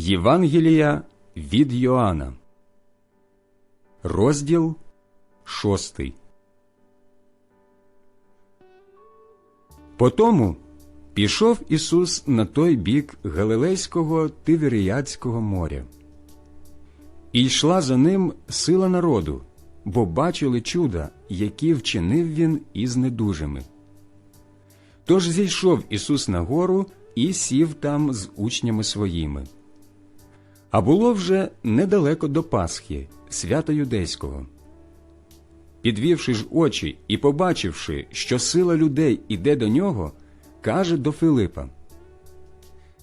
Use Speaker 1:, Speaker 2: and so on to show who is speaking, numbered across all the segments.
Speaker 1: Євангелія від Йоанна, розділ шостий. Потому пішов Ісус на той бік Галилейського Тиверіядського моря. І йшла за ним сила народу, бо бачили чуда, які вчинив він із недужими. Тож зійшов Ісус на гору і сів там з учнями своїми. А було вже недалеко до Пасхи, свята юдейського. Підвівши ж очі і побачивши, що сила людей іде до нього, каже до Филипа: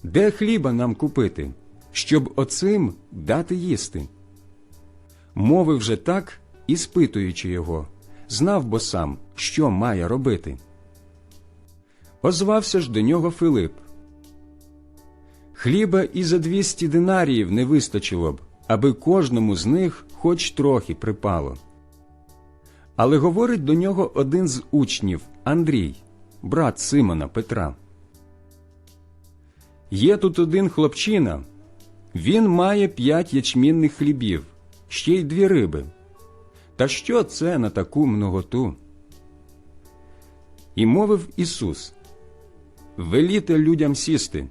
Speaker 1: Де хліба нам купити, щоб оцим дати їсти? Мовив же так, і спитуючи його, знав бо сам, що має робити. Озвався ж до нього Филип. Хліба і за двісті динаріїв не вистачило б, аби кожному з них хоч трохи припало. Але говорить до нього один з учнів Андрій, брат Симона Петра. Є тут один хлопчина, він має п'ять ячмінних хлібів, ще й дві риби. Та що це на таку многоту? І мовив Ісус Веліте людям сісти.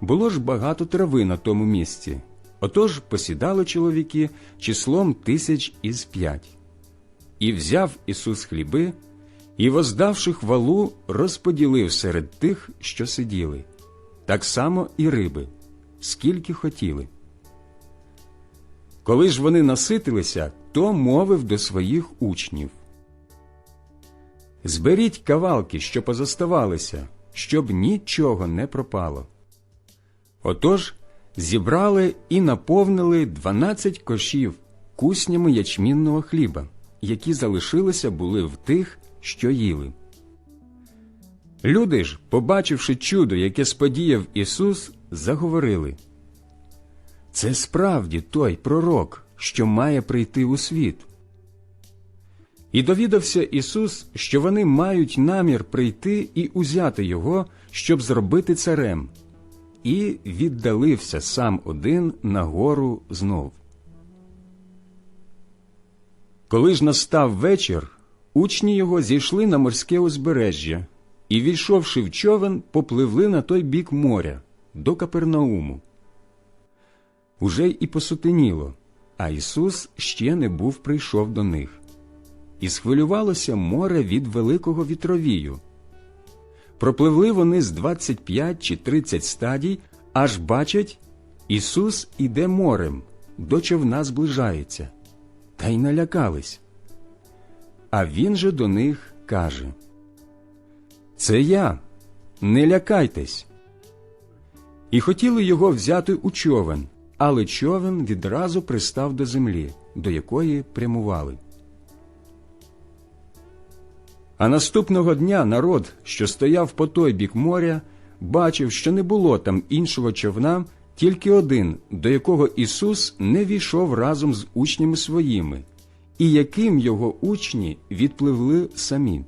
Speaker 1: Було ж багато трави на тому місці, отож посідали чоловіки числом тисяч із п'ять. І взяв Ісус хліби, і, воздавши хвалу, розподілив серед тих, що сиділи, так само і риби, скільки хотіли. Коли ж вони наситилися, то мовив до своїх учнів. Зберіть кавалки, що позоставалися, щоб нічого не пропало. Отож зібрали і наповнили дванадцять кошів куснями ячмінного хліба, які залишилися були в тих, що їли. Люди ж, побачивши чудо, яке сподіяв Ісус, заговорили Це справді той пророк, що має прийти у світ. І довідався Ісус, що вони мають намір прийти і узяти його, щоб зробити царем, і віддалився сам один на гору знов. Коли ж настав вечір, учні його зійшли на морське узбережжя і, війшовши в човен, попливли на той бік моря до Капернауму. Уже й посутеніло, а Ісус ще не був прийшов до них. І схвилювалося море від великого вітровію. Пропливли вони з 25 чи 30 стадій, аж бачать, Ісус іде морем, до човна зближається, та й налякались. А він же до них каже Це я, не лякайтесь. І хотіли його взяти у човен, але човен відразу пристав до землі, до якої прямували. А наступного дня народ, що стояв по той бік моря, бачив, що не було там іншого човна, тільки один, до якого Ісус не війшов разом з учнями своїми, і яким його учні відпливли самі.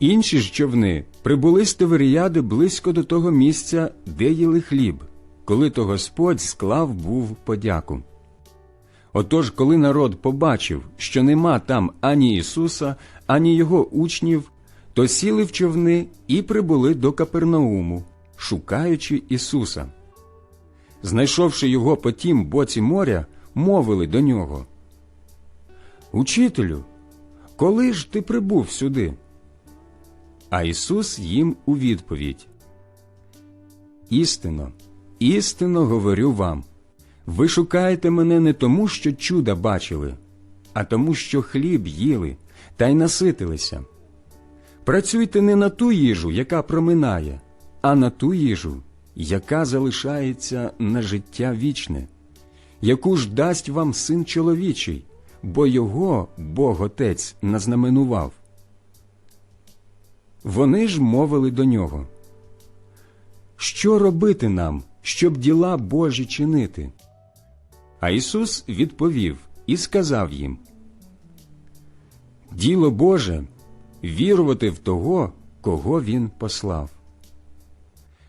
Speaker 1: Інші ж човни прибули з Теверіяди близько до того місця, де їли хліб, коли то Господь склав був подяку. Отож, коли народ побачив, що нема там ані Ісуса, ані його учнів, то сіли в човни і прибули до Капернауму, шукаючи Ісуса. Знайшовши його по тім боці моря, мовили до нього. Учителю, коли ж ти прибув сюди? А Ісус їм у відповідь Істинно, істинно говорю вам. Ви шукаєте мене не тому, що чуда бачили, а тому, що хліб їли та й наситилися. Працюйте не на ту їжу, яка проминає, а на ту їжу, яка залишається на життя вічне, яку ж дасть вам син чоловічий, бо його Бог Отець назнаменував. Вони ж мовили до нього. Що робити нам, щоб діла Божі чинити? А Ісус відповів і сказав їм Діло Боже вірувати в того, кого Він послав.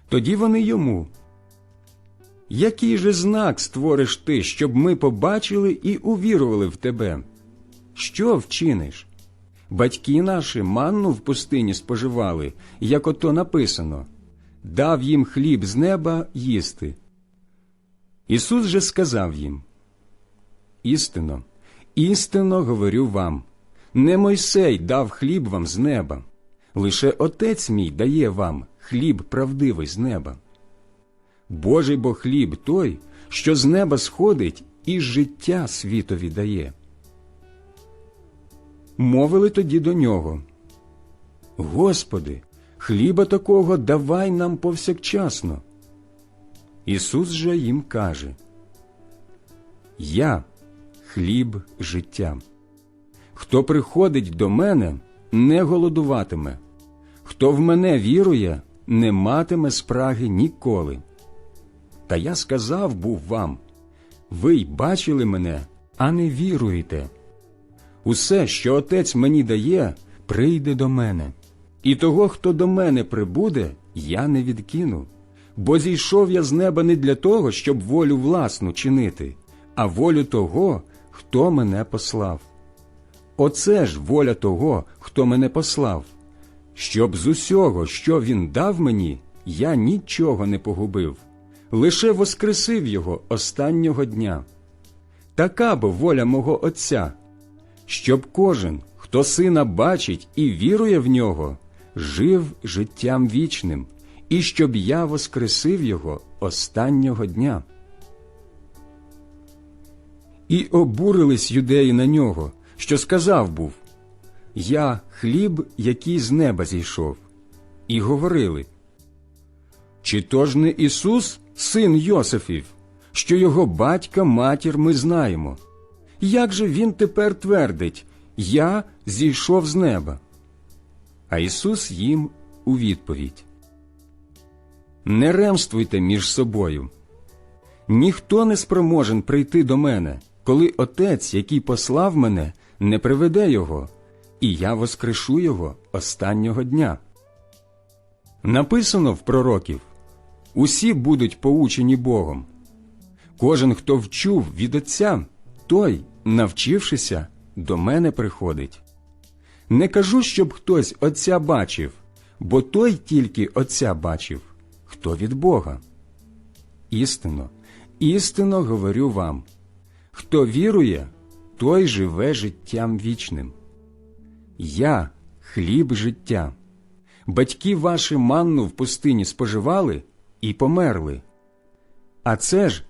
Speaker 1: Тоді вони йому Який же знак створиш ти, щоб ми побачили і увірували в тебе? Що вчиниш? Батьки наші манну в пустині споживали, як ото написано дав їм хліб з неба їсти. Ісус же сказав їм Істинно, істинно говорю вам не Мойсей дав хліб вам з неба, лише Отець мій дає вам хліб правдивий з неба. Божий бо хліб той, що з неба сходить і життя світові дає. Мовили тоді до нього Господи, хліба такого давай нам повсякчасно. Ісус же їм каже Я хліб життя. Хто приходить до мене, не голодуватиме, хто в мене вірує, не матиме спраги ніколи. Та я сказав був вам ви й бачили мене, а не віруєте. Усе, що отець мені дає, прийде до мене, і того, хто до мене прибуде, я не відкину. Бо зійшов я з неба не для того, щоб волю власну чинити, а волю того, хто мене послав. Оце ж воля того, хто мене послав, щоб з усього, що він дав мені, я нічого не погубив, лише воскресив його останнього дня. Така бо воля мого Отця, щоб кожен, хто сина бачить і вірує в нього, жив життям вічним, і щоб я воскресив його останнього дня. І обурились юдеї на нього, що сказав був Я хліб, який з неба зійшов, і говорили Чи то ж не Ісус, син Йосифів, що його батька матір ми знаємо? Як же він тепер твердить Я зійшов з неба? А Ісус їм у відповідь Не ремствуйте між собою. Ніхто не спроможен прийти до мене, коли Отець, який послав мене, не приведе його, і я воскрешу його останнього дня. Написано в пророків усі будуть поучені Богом. Кожен, хто вчув від Отця, той, навчившися, до мене приходить. Не кажу, щоб хтось Отця бачив, бо той тільки Отця бачив, хто від Бога. Істинно, істинно говорю вам хто вірує, той живе життям вічним. Я хліб життя. Батьки ваші манну в пустині споживали і померли. А це ж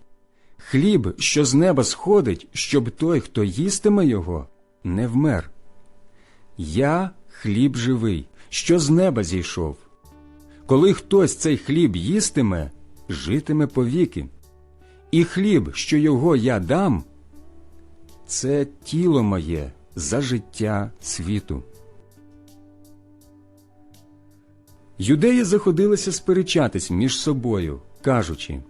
Speaker 1: хліб, що з неба сходить, щоб той, хто їстиме його, не вмер. Я хліб живий, що з неба зійшов. Коли хтось цей хліб їстиме, житиме повіки. І хліб, що його я дам, це тіло моє за життя світу. Юдеї заходилися сперечатись між собою, кажучи,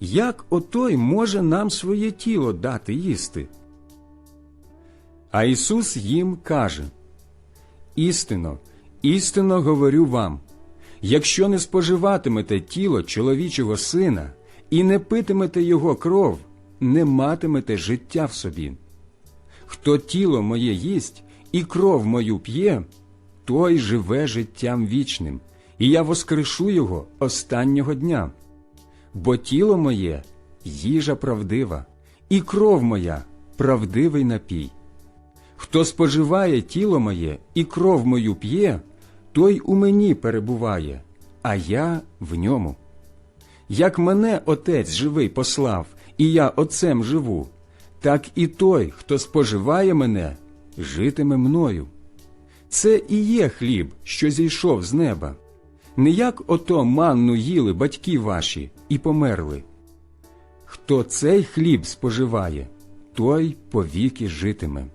Speaker 1: як отой може нам своє тіло дати їсти? А Ісус їм каже Істинно, істинно говорю вам, якщо не споживатимете тіло чоловічого сина і не питимете його кров, не матимете життя в собі. Хто тіло моє їсть і кров мою п'є, той живе життям вічним, і я воскрешу його останнього дня. Бо тіло моє їжа правдива, і кров моя правдивий напій. Хто споживає тіло моє і кров мою п'є, той у мені перебуває, а я в ньому. Як мене Отець живий послав, і я Отцем живу, так і той, хто споживає мене, житиме мною. Це і є хліб, що зійшов з неба. Не як ото манну їли батьки ваші і померли. Хто цей хліб споживає, той повіки житиме.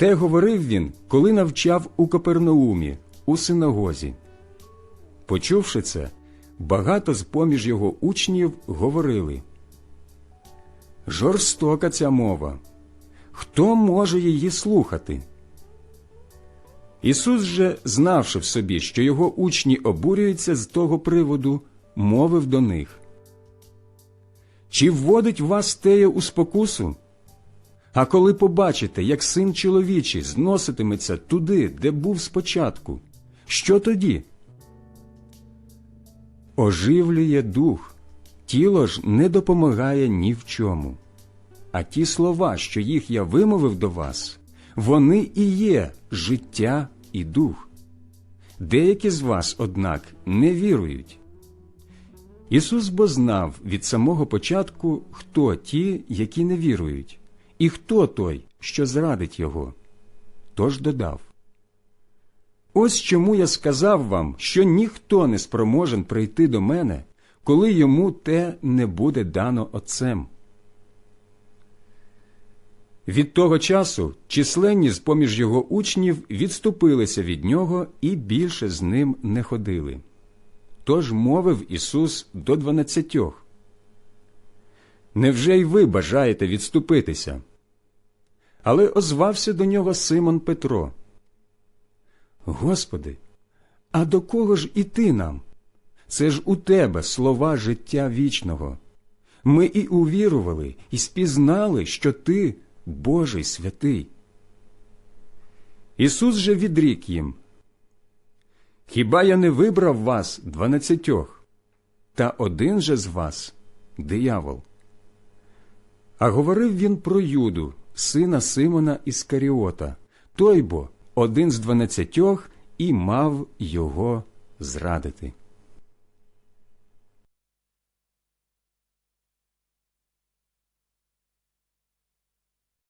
Speaker 1: Те говорив він, коли навчав у Капернаумі, у синагозі. Почувши це, багато з поміж його учнів говорили Жорстока ця мова. Хто може її слухати? Ісус же, знавши в собі, що його учні обурюються з того приводу, мовив до них Чи вводить вас теє у спокусу? А коли побачите, як син чоловічий зноситиметься туди, де був спочатку, що тоді? Оживлює дух, тіло ж не допомагає ні в чому. А ті слова, що їх я вимовив до вас, вони і є життя і дух. Деякі з вас, однак, не вірують. Ісус бо знав від самого початку, хто ті, які не вірують, і хто той, що зрадить Його. Тож додав Ось чому я сказав вам, що ніхто не спроможен прийти до мене, коли йому те не буде дано Отцем. Від того часу численні з поміж його учнів відступилися від нього і більше з ним не ходили. Тож мовив Ісус до дванадцятьох. Невже й ви бажаєте відступитися? Але озвався до нього Симон Петро. Господи, а до кого ж іти нам? Це ж у тебе слова життя вічного. Ми і увірували, і спізнали, що ти Божий святий. Ісус же відрік їм. Хіба я не вибрав вас дванадцятьох, та один же з вас диявол. А говорив він про Юду, сина Симона Іскаріота, той бо один з дванадцятьох і мав його зрадити.